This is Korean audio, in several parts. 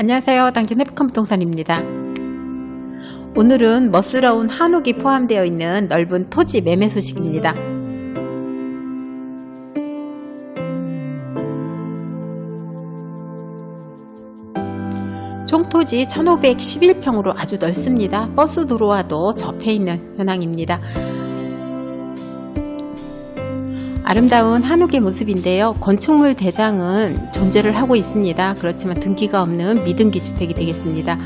안녕하세요. 당진 해프컴 부동산입니다. 오늘은 멋스러운 한옥이 포함되어 있는 넓은 토지 매매 소식입니다. 총 토지 1511평으로 아주 넓습니다. 버스 도로와도 접해 있는 현황입니다. 아름다운 한옥의 모습인데요. 건축물 대장은 존재를 하고 있습니다. 그렇지만 등기가 없는 미등기 주택이 되겠습니다.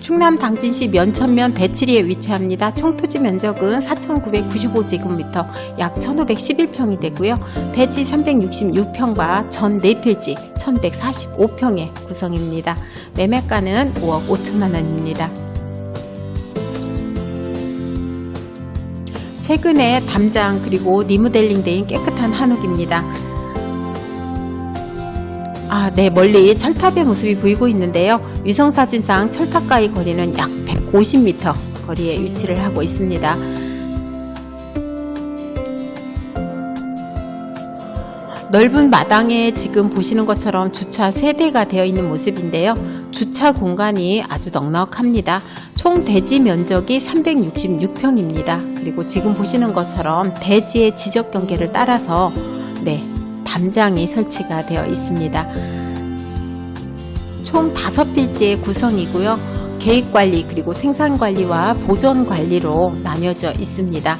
충남 당진시 면천면 대치리에 위치합니다. 총 토지 면적은 4,995제곱미터, 약 1,511평이 되고요. 대지 366평과 전 4필지 1,145평의 구성입니다. 매매가는 5억 5천만 원입니다. 최근에 담장 그리고 리모델링 된 깨끗한 한옥입니다. 아, 네, 멀리 철탑의 모습이 보이고 있는데요. 위성사진상 철탑과의 거리는 약 150m 거리에 위치를 하고 있습니다. 넓은 마당에 지금 보시는 것처럼 주차 3대가 되어 있는 모습인데요. 주차 공간이 아주 넉넉합니다. 총 대지 면적이 366평입니다. 그리고 지금 보시는 것처럼 대지의 지적 경계를 따라서 네, 담장이 설치가 되어 있습니다. 총 5필지의 구성이고요. 계획관리 그리고 생산관리와 보존관리로 나뉘어져 있습니다.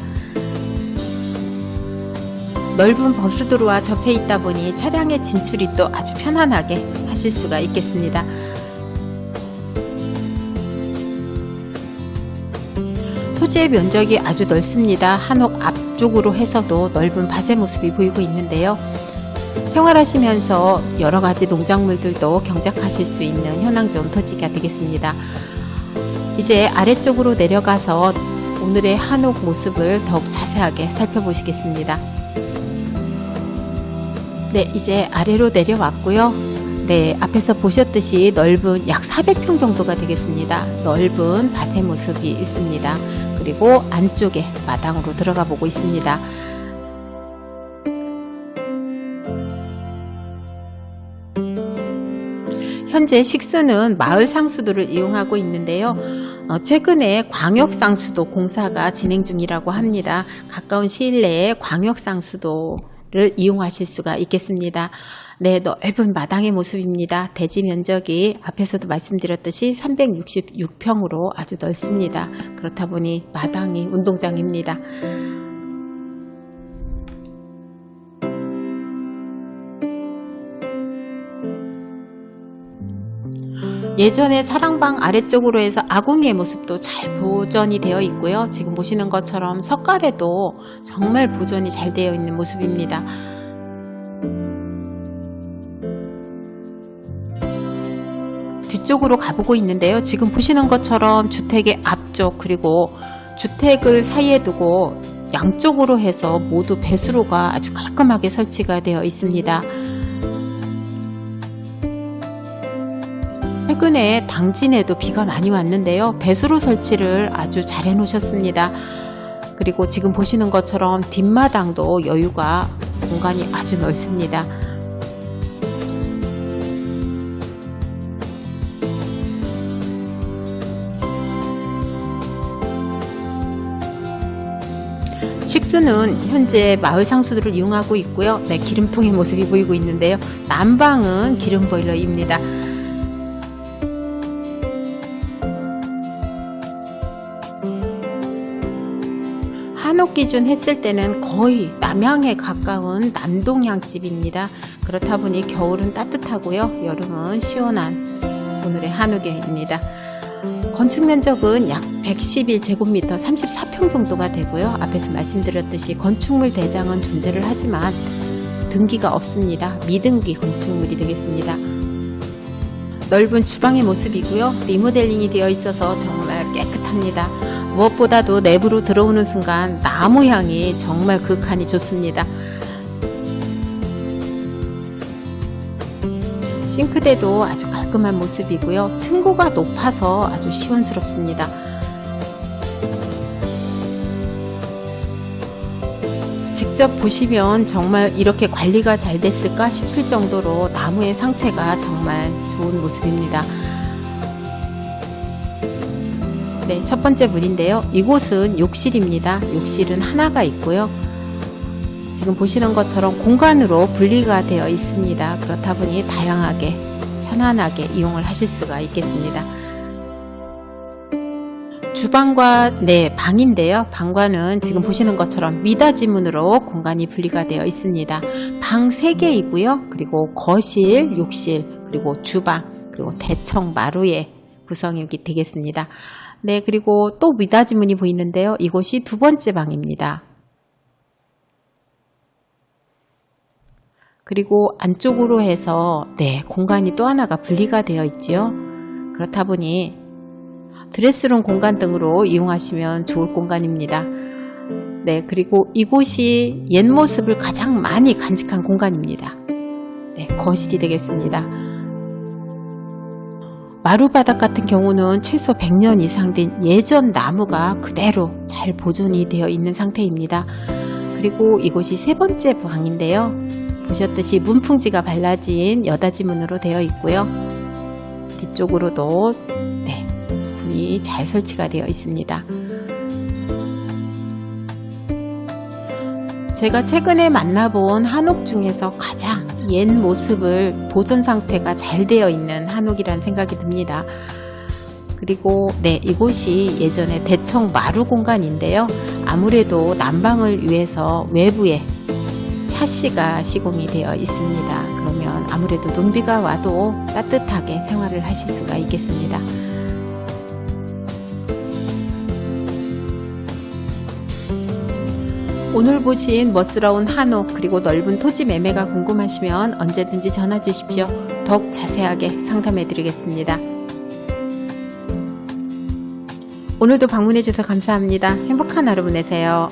넓은 버스도로와 접해 있다 보니 차량의 진출이 또 아주 편안하게 하실 수가 있겠습니다. 토지의 면적이 아주 넓습니다. 한옥 앞쪽으로 해서도 넓은 밭의 모습이 보이고 있는데요. 생활하시면서 여러 가지 농작물들도 경작하실 수 있는 현황 좋은 토지가 되겠습니다. 이제 아래쪽으로 내려가서 오늘의 한옥 모습을 더욱 자세하게 살펴보시겠습니다. 네, 이제 아래로 내려왔고요. 네, 앞에서 보셨듯이 넓은 약 400평 정도가 되겠습니다. 넓은 밭의 모습이 있습니다. 그리고 안쪽에 마당으로 들어가 보고 있습니다. 현재 식수는 마을 상수도를 이용하고 있는데요. 어, 최근에 광역 상수도 공사가 진행 중이라고 합니다. 가까운 시일 내에 광역 상수도를 이용하실 수가 있겠습니다. 네, 넓은 마당의 모습입니다. 대지 면적이 앞에서도 말씀드렸듯이 366평으로 아주 넓습니다. 그렇다 보니 마당이 운동장입니다. 예전에 사랑방 아래쪽으로 해서 아궁이의 모습도 잘 보존이 되어 있고요. 지금 보시는 것처럼 석가래도 정말 보존이 잘 되어 있는 모습입니다. 뒤쪽으로 가보고 있는데요. 지금 보시는 것처럼 주택의 앞쪽 그리고 주택을 사이에 두고 양쪽으로 해서 모두 배수로가 아주 깔끔하게 설치가 되어 있습니다. 최근에 당진에도 비가 많이 왔는데요. 배수로 설치를 아주 잘 해놓으셨습니다. 그리고 지금 보시는 것처럼 뒷마당도 여유가 공간이 아주 넓습니다. 식수는 현재 마을 상수들을 이용하고 있고요. 네, 기름통의 모습이 보이고 있는데요. 난방은 기름 보일러입니다. 한옥 기준 했을 때는 거의 남향에 가까운 남동향집입니다. 그렇다 보니 겨울은 따뜻하고요. 여름은 시원한 오늘의 한옥입니다. 건축 면적은 약 111제곱미터 34평 정도가 되고요. 앞에서 말씀드렸듯이 건축물 대장은 존재를 하지만 등기가 없습니다. 미등기 건축물이 되겠습니다. 넓은 주방의 모습이고요. 리모델링이 되어 있어서 정말 깨끗합니다. 무엇보다도 내부로 들어오는 순간 나무 향이 정말 극한이 좋습니다. 싱크대도 아주 깔끔한 모습이고요. 층고가 높아서 아주 시원스럽습니다. 직접 보시면 정말 이렇게 관리가 잘 됐을까 싶을 정도로 나무의 상태가 정말 좋은 모습입니다. 네, 첫 번째 문인데요. 이곳은 욕실입니다. 욕실은 하나가 있고요. 지금 보시는 것처럼 공간으로 분리가 되어 있습니다. 그렇다 보니 다양하게 편안하게 이용을 하실 수가 있겠습니다. 주방과 네 방인데요. 방과는 지금 보시는 것처럼 미닫이문으로 공간이 분리가 되어 있습니다. 방 3개이고요. 그리고 거실, 욕실, 그리고 주방, 그리고 대청 마루의 구성이 되겠습니다. 네, 그리고 또 미닫이문이 보이는데요. 이곳이 두 번째 방입니다. 그리고 안쪽으로 해서 네, 공간이 또 하나가 분리가 되어 있지요. 그렇다 보니 드레스룸 공간 등으로 이용하시면 좋을 공간입니다. 네, 그리고 이곳이 옛 모습을 가장 많이 간직한 공간입니다. 네, 거실이 되겠습니다. 마루바닥 같은 경우는 최소 100년 이상 된 예전 나무가 그대로 잘 보존이 되어 있는 상태입니다. 그리고 이곳이 세 번째 방인데요. 보셨듯이 문풍지가 발라진 여닫이 문으로 되어 있고요. 뒤쪽으로도 네, 문이 잘 설치가 되어 있습니다. 제가 최근에 만나본 한옥 중에서 가장 옛 모습을 보존 상태가 잘 되어 있는 한옥이라는 생각이 듭니다. 그리고 네 이곳이 예전에 대청 마루 공간인데요. 아무래도 난방을 위해서 외부에 샤시가 시공이 되어 있습니다. 그러면 아무래도 눈비가 와도 따뜻하게 생활을 하실 수가 있겠습니다. 오늘 보신 멋스러운 한옥 그리고 넓은 토지 매매가 궁금하시면 언제든지 전화 주십시오. 더욱 자세하게 상담해 드리겠습니다. 오늘도 방문해 주셔서 감사합니다. 행복한 하루 보내세요.